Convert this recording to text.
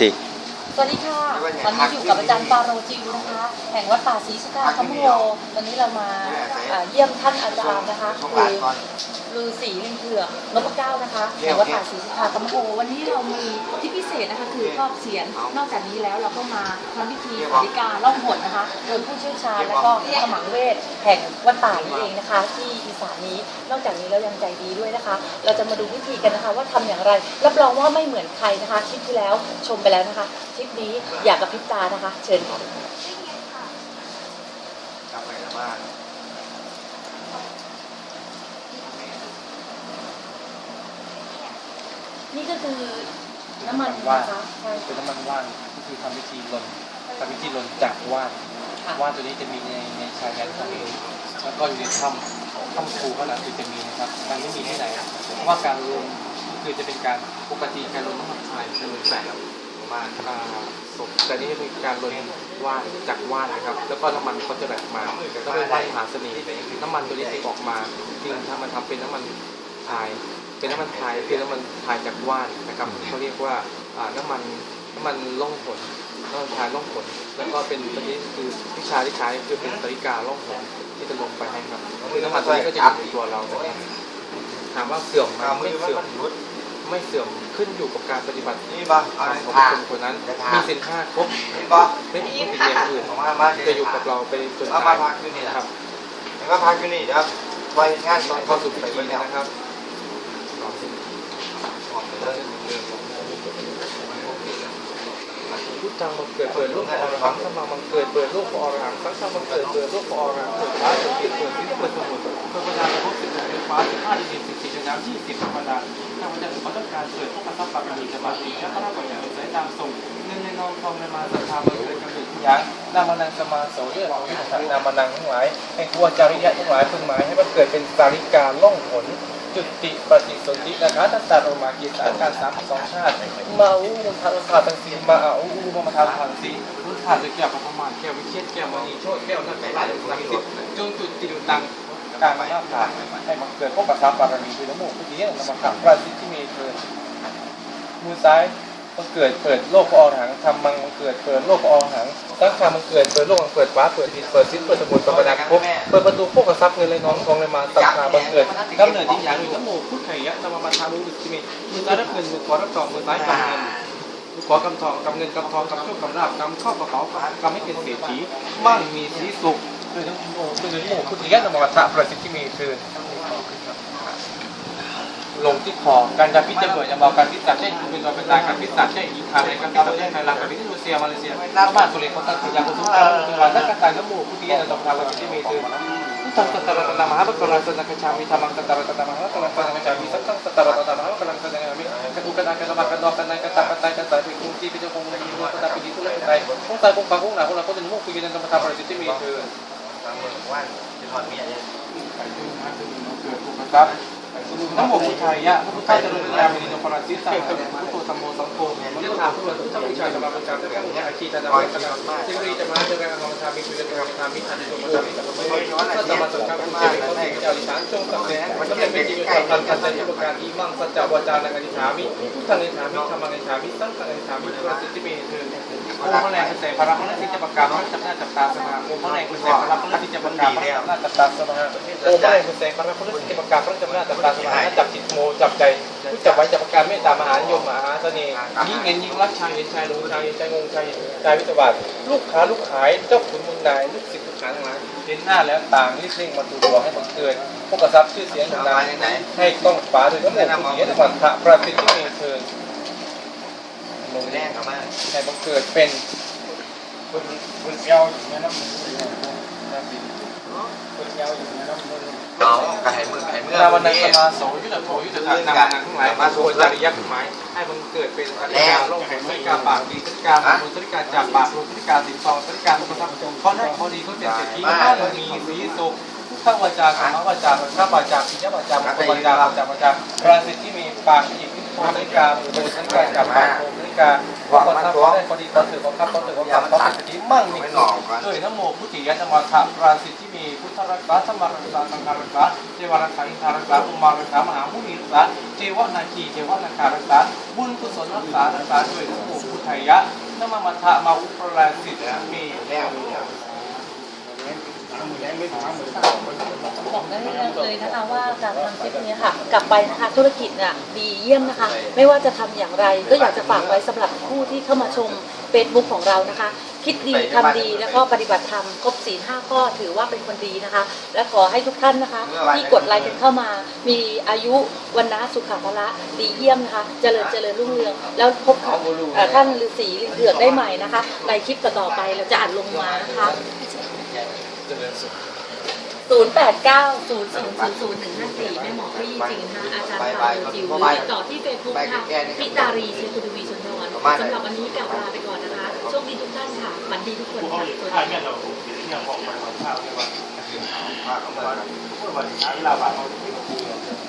สิ สวัสดีค่ะตอนนี้อยู่กับอาจารย์ปาโรจิวนะคะแห่งวัดป่าศรีสุกาคัมโฮวันนี้เรามาอ่าเยี่ยมท่านอาจารย์นะคะคือฤาษีลิงเผือกนพเก้านะคะแห่งวัดป่าศรีสุกาคัมโฮวันนี้เรามีที่พิเศษนะคะคือครอบเสียนนอกจากนี้แล้วเราก็มาทำพิธีสาริกาล่องหนนะคะโดยผู้เชี่ยวชาญแล้วก็ขมังเวทแห่งวัดป่านี่เองนะคะ ที่อีสานนี้นอกจากนี้แล้วยังใจดีด้วยนะคะ เราจะมาดูวิธีกันนะคะว่าทำอย่างไรรับรองว่าไม่เหมือนใครนะคะคลิปที่แล้วชมไปแล้วนะคะคลิปนี้อยากกับพริบตานะคะ เชิญค่ะกลับไปแล้วบ้านนี่ก็คือน้ำมันนะคะใช่เป็นน้ำมันว่านก็คือทำพิธีลนทำพิธีลนจากว่านค่ะว่านตัวนี้จะมีในในชายแดนเขมรแล้วก็อยู่ในถ้ำถ้ำครูเท่านั้นถึงจะมีนะครับมันไม่มีที่ไหนเพราะว่าการลนคือจะเป็นการปกติการลนน้ำมันพายจะลนแสง บ้านอ่าศพแต่นี่เป็นการลนว่านจากว่านนะครับ แล้วก็น้ำมันเขาจะแบบมาแล้วเป็นว่านมหาเสน่ห์น้ำมันตัวนี้ที่ออกมาจริงถ้ามันทำเป็นน้ำมันพาย เป็นน้ำมันพายคือน้ำมันพายจากว่านนะครับเขาเรียกว่าอ่าน้ำมันน้ำมันล่องหนน้ำมันพายล่องหนแล้วก็เป็นตัวนี้คือวิชาที่ใช้คือเป็นสริกาล่องหนที่จะลงไปให้ครับคือน้ำมันตัวนี้ก็จะอยู่ในตัวเรานะครับถามว่าเสื่อมไหมเอามืไม่อมาเสื่อมยุด ไม่เสื่อมขึ้นอยู่กับการปฏิบัตินี่บ้างของคนคนนั้น มีสินห้าครบนี่บ้าไม่มีไม่มีย่างอื่นจะอยู่กับเราไปจนเอาตามายพักอยู่นี่ครับแล้วก็พักอยู่นี่นะครับไว้งานตอนเข้าสู่พิธีนะครับพุทธังบังเกิดเปิดโลกอรหังสัมมาบังเกิดเปิดโลกอรหังสังฆังบังเกิดเปิดโลกอรหังเปิดฟ้าเปิดดิเปิดดินเปิดสมุทรเปิดประาพบสิบหกฟ้าสิบห้าดินสิบสี่น้ำยี่สิบธรรมดาข้าพเจ้าขอต้องการเปิดพวกกระทับปากมีจะมาสีและพระราชบัญญัติสายตามทรงเนื่องในนอมทองในมาศรัทธาบังเกิดกำเนิดทุกอย่างนามานังสมาโสเยอะวิสังนามานังทั้งหลายให้ครัวจาริยะทั้งหลายพึงหมายให้มันเกิดเป็นสาริกาล่องหนจุติปฏิสนธินะคะตั้งแต่โรมากีสารการสามสองชาติ มาอู้มุนทารุธาตังสีมาอู้มาทาทางสีมุนทาด้วยแก้วพระพมานแก้ววิเชียนแก้วมณีโชติแก้วนักไก่ไล่ลังสิตจงจุติดตัง การมาหน้าผาให้มันเกิดพวกประทับบารมีคือน้ำมูกผู้นี้นำมาขับพระสิตทธิเมเทินมือซ้ายมันเกิดเปิดโลกพระอรหังทำมังมันเกิดเปิดโลกพระอรหังตั้งคามันเกิดเปิดโลกมันเปิดฟ้าเปิดดินเปิดสิ้นเปิดสมุนเปิดประดับภพเปิดประตูพวกกระซับเงินเลยน้องทองเลยมาตักขาบังเกิดกำเนิดยิ่งใหญ่อยู่น้ำมูกพุทธไข่ยะนำมาบรรทารุสิทธิเมมือซ้ายรับเงินมือขวารับทองมือซ้ายกำเงินขอกำทองกำเงินกำทองกำโชคกำลาบกำเข้ากระเป๋ากำให้เป็นเศรษฐีมั่งมีสีสุข คือทั้งโมคือทั้งโมพุทธิยะนมวัฏประสิทธิมีคือลงที่คอการจะพิจารณาจะบอกการพิจารณาเช่นคุณเป็นตัวเป็นตายการพิจารณาเช่นอีกคางในการพิจารณาเช่นไทยลาวการพิจารณาเซียมาเลเซียพม่าตุเลคนตัดสินยาคนทุกการคือวันนักการน้ำมูพุทธิยะนมวัฏฏะประสิทธิมีคือสังกัตตระตมหาปกรณ์สนักชามิธรรมังกัตตระตมหาปกรณ์สนักชามิสังกัตตระตมหาปกรณ์สนักชามิกระตุกันกันมากันดอกกันในกันตากันตายกันตายไปคุ้มที่เป็นเจ้าของในยินดีกันตายไปดีทุกเรื่องตายคงตายคงฟังคงหนาคงหนาคงจะมุ่งคุยกันธรรมธรรมประสิทธิมีคือางมือว่านจะถอดเมียเนี่ยครับน้ำหมกพุทธายะพระพุทธเจริญญามินิโนปราชิตสังฆพุทโธธรรมโมสังโฆมันจะถามพุทธพุทธบูชาธรรมบูชาพระพุทธอาชีพธรรมบูชาสิริจะมาเจริญธรรมธรรมิคุยกันธรรมธรรมิอันนี้ธรรมธรรมิสัพพะไม่น้อยถ้าธรรมสังฆพุทธเจริญพระสิจาริสานจงกับแสงมันจะเป็นจริงกับการการจัดประการอีมังสัจจวาจานังอธิษฐามิพุทธังอธิษฐามิธรรมังอธิษฐามิสังฆังอธิษฐามิประสิทธิเมเถิดโอ้พระแรงเป็นแสงพระพระที่จะประกาศพระจับหน้าจับตาสมาโอ้พระแรงเป็นแสงพระพระที่จะประกาศพระจับหน้าจับตาสมาโอ้พระแรงเป็นแสงพระพระที่จะประกาศพระจับหน้าจับตาสมาจับจิตโมจับใจ ผู้จับไว้จับประการเมตตามหานิยมมหาเสน่ห์ยิ่งเงินยิ่งรักชายเห็นชายรู้ชายเห็นชายงงชายเห็นชายวิจารณ์ลูกค้าลูกขายเจ้าขุนมุนนายลูกศิษย์ลูกหาทั้งหลายเห็นหน้าแล้วต่างรีบเร่งมาดูดวงให้บังเกิดพวกกระซับชื่อเสียงเอาดัมางจากไหนให้ต้องฟ้าโดยน้ำมันผู้เสียในวันพระประสิทธิเมเทินมือแรกเอามาให้บังเกิดเป็นคุณคุณเปียวอยู่ในน้ำมือน้ำดินคุณเปียวอยู่ใน น้อเอากระหายมือกระหายเมื่อนาวันนังสมาโสยุทธโถยุทธทานนาวันนังทั้งหลายมาโสจริยักษ์หมายให้บังเกิดเป็นอริยาโลกแห่งสริกาปากดีสริกาบุญสริกาจากปากบุญสริกาสินทองสริกาทุกประทับเขาได้เขาดีเขาเป็นเศรษฐีเขามีสีสุขข้าวาจากรรมวาจาข้าวาจาปิยวาจามุขวาจาวาจาวาจาระสิที่มีปากอีก นาฬิกาบุบริการกับมานาฬิกาว่ามันตัวคนดีคนถือของข้าคนถือของข้าคนถือที่มั่งมีเกิดนโมพุทธิยะธรรมาธาราสิที่มีพุทธรักษาธรรมรักษาสังฆรักษาเทวรักษาอินทรักษาอุมารักษามหามุนีรักษาเจวนาคีเจวนาคารักษาบุญกุศลรักษารักษาด้วยนโมพุทธยะนมามัทธะมาอุปราสิทธิ์มีแล้ว บอกได้เลยนะคะว่าการทำคลิปนี้ค่ะ กลับไปนะคะธุรกิจเนี่ยดีเยี่ยมนะคะ ไม่ว่าจะทำอย่างไรก็อยากจะฝากไว้สำหรับผู้ที่เข้ามาชมเฟซบุ๊กของเรานะคะ คิดดีทำดีแล้วก็ปฏิบัติธรรมครบสี่ห้าข้อถือว่าเป็นคนดีนะคะ และขอให้ทุกท่านนะคะ ที่กดไลค์กันเข้ามา มีอายุวันนะสุขภาระดีเยี่ยมนะคะ เจริญเจริญรุ่งเรือง แล้วพบท่านฤาษีเถือกได้ใหม่นะคะในคลิปต่อไปเราจะอ่านลงมานะคะ จริญสุขศูนย์แปดเก้าศูนย์สองศูนย์ศูนย์หนึ่งห้าสี่แม่หมอก็ยิจริงนะะอาจารย์พาวลจิวหรือต่อที่เฟซบุ๊กค่ะพิจารีเชตุวีชนนท์สำหรับวันนี้กล่าวลาไปก่อนนะคะโชคดีทุกท่านค่ะฝันดีทุกคนค่ะสวัสดีค่ะ